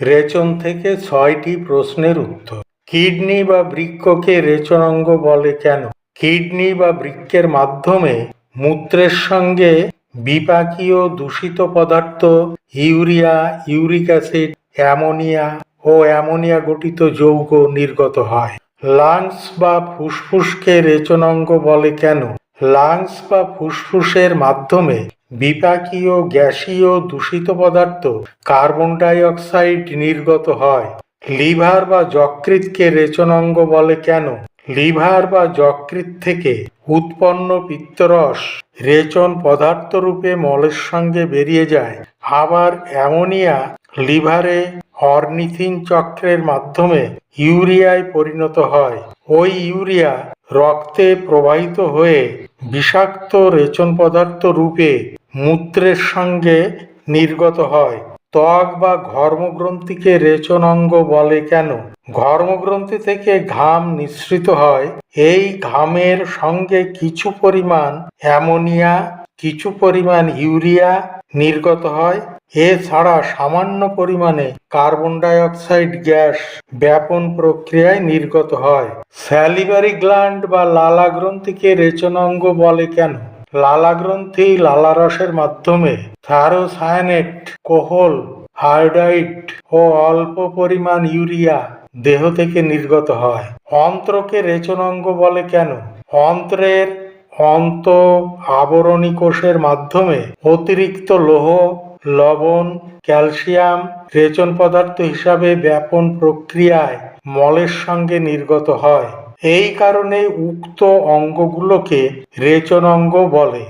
রেচন থেকে ছয়টি প্রশ্নের উত্তর। কিডনি বা বৃক্ককে রেচনাঙ্গ বলে কেন? কিডনি বা বৃক্কের মাধ্যমে মূত্রের সঙ্গে বিপাকীয় দূষিত পদার্থ, ইউরিয়া, ইউরিক অ্যাসিড, অ্যামোনিয়া ও অ্যামোনিয়া গঠিত যৌগ নির্গত হয়। লাংস বা ফুসফুসকে রেচনাঙ্গ বলে কেন? লাংস বা ফুসফুসের মাধ্যমে বিপাকীয় গ্যাসীয় দূষিত পদার্থ কার্বন ডাই অক্সাইড নির্গত হয়। লিভার বা যকৃৎকে রেচনাঙ্গ বলে কেন? লিভার বা যকৃৎ থেকে উৎপন্ন পিত্তরস রেচন পদার্থ রূপে মলের সঙ্গে বেরিয়ে যায়। আবার অ্যামোনিয়া লিভারে অর্নিথিন চক্রের মাধ্যমে ইউরিয়ায় পরিণত হয়। ওই ইউরিয়া রক্তে প্রবাহিত হয়ে বিষাক্ত রেচন পদার্থ রূপে মূত্রের সঙ্গে নির্গত হয়। ত্বক বা ঘর্মগ্রন্থিকে রেচনাঙ্গ বলে কেন? ঘর্মগ্রন্থি থেকে ঘাম নিঃসৃত হয়। এই ঘামের সঙ্গে কিছু পরিমাণ অ্যামোনিয়া, কিছু পরিমাণ ইউরিয়া নির্গত হয়। এছাড়া সামান্য পরিমাণে কার্বন ডাই অক্সাইড গ্যাস ব্যাপন প্রক্রিয়ায় নির্গত হয়। স্যালিভারি গ্ল্যান্ড বা লালা গ্রন্থিকে রেচনাঙ্গ বলে কেন? লালা গ্রন্থি লালারসের মাধ্যমে থায়োসায়ানেট কোহল আয়োডাইড ও অল্প পরিমাণ ইউরিয়া দেহ থেকে নির্গত হয়। অন্ত্রকে রেচনাঙ্গ বলে কেন? অন্ত্রের অন্ত আবরণী কোষের মাধ্যমে অতিরিক্ত লোহ, লবণ, ক্যালসিয়াম, রেচন পদার্থ হিসাবে ব্যাপন প্রক্রিয়ায় মলের সঙ্গে নির্গত হয়। এই কারণে উক্ত অঙ্গগুলোকে রেচন অঙ্গ বলে।